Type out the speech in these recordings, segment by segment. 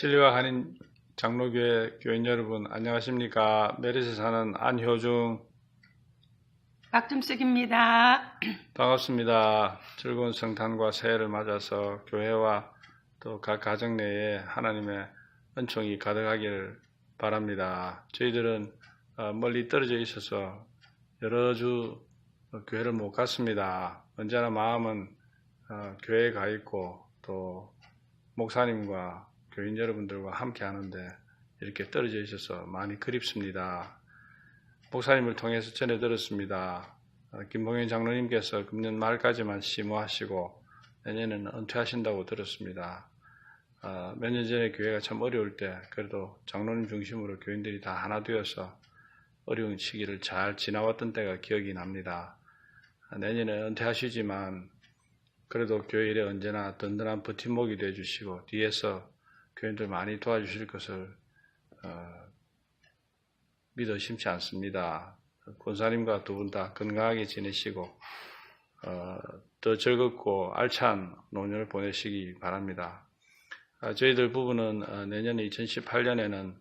진리와 한인 장로교회 교인 여러분 안녕하십니까? 메르시 사는 안효중. 박준숙입니다. 반갑습니다. 즐거운 성탄과 새해를 맞아서 교회와 또 각 가정 내에 하나님의 은총이 가득하기를 바랍니다. 저희들은 어, 멀리 떨어져 있어서 여러 주 어, 교회를 못 갔습니다. 언제나 마음은 어, 교회에 가 있고 또 목사님과 교인 여러분들과 함께 하는데 이렇게 떨어져 있어서 많이 그립습니다. 목사님을 통해서 전해 들었습니다. 어, 김봉현 장로님께서 금년 말까지만 심호하시고 내년에는 은퇴하신다고 들었습니다. 어, 몇년 전에 교회가 참 어려울 때 그래도 장로님 중심으로 교인들이 다 하나 되어서 어려운 시기를 잘 지나왔던 때가 기억이 납니다. 어, 내년에 은퇴하시지만 그래도 교회 일에 언제나 든든한 버팀목이 되어 주시고 뒤에서 교인들 많이 도와주실 것을 어, 믿어 심지 않습니다. 권사님과 두 분 다 건강하게 지내시고 어, 더 즐겁고 알찬 노년을 보내시기 바랍니다. 아, 저희들 부부는 어, 내년 2018년에는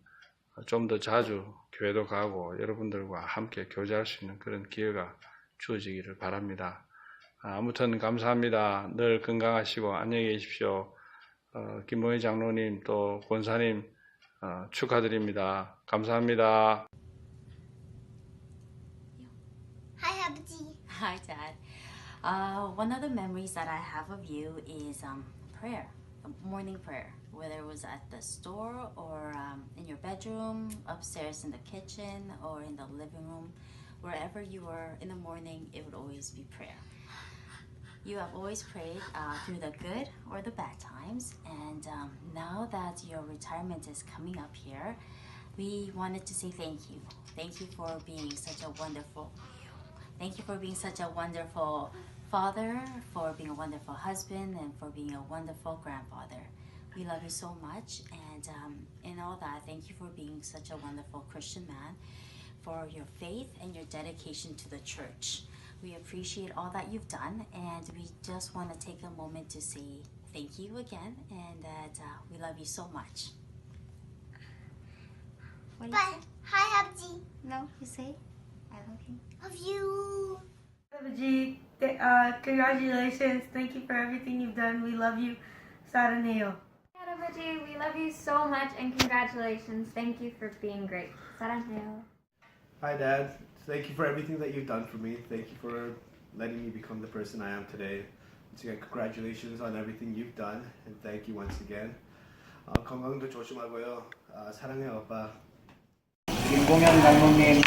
좀 더 자주 교회도 가고 여러분들과 함께 교제할 수 있는 그런 기회가 주어지기를 바랍니다. 아, 아무튼 감사합니다. 늘 건강하시고 안녕히 계십시오. 어, 김봉희 장로님 또 권사님 어, 축하드립니다. 감사합니다. Hi, 아버지. Hi, Dad. Uh, one of the memories that I have of you is um, prayer, a morning prayer, whether it was at the store or um, in your bedroom, upstairs in the kitchen, or in the living room. Wherever you were in the morning, it would always be prayer. You have always prayed uh, through the good or the bad times, and um, now that your retirement is coming up here, we wanted to say thank you. Thank you for being such a wonderful Thank you for being such a wonderful father, for being a wonderful husband, and for being a wonderful grandfather. We love you so much, and um, in all that, thank you for being such a wonderful Christian man, for your faith and your dedication to the church. We appreciate all that you've done, and we just want to take a moment to say thank you again and that uh, we love you so much. What hi, Abji. No, you say, I love you. Love you. Abji, uh, congratulations. Thank you for everything you've done. We love you. Saraneo. Abji, we love you so much and congratulations. Thank you for being great. Saraneo. Hi, Dad. Thank you for everything that you've done for me. Thank you for letting me become the person I am today. Once again, congratulations on everything you've done, and thank you once again. 어, 건강도 조심하고요. 아, 사랑해요, 아빠. 김공현 장로님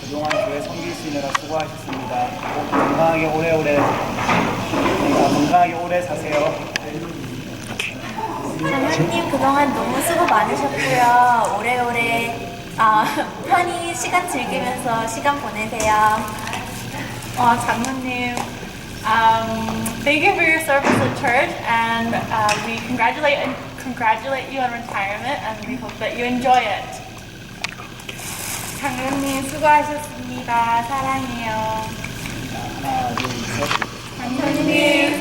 그동안 교회 섬기시느라 수고하셨습니다. 꼭 건강하게 오래오래 아, 건강하게 오래 사세요. 장로님 그동안 너무 수고 많으셨고요. 오래오래 아, 편히 시간 즐기면서 시간 보내세요. 어, 장로님, um, thank you for your service at church, and uh, we congratulate and congratulate you on retirement, and we hope that you enjoy it. 장로님 수고하셨습니다. 사랑해요. 장로님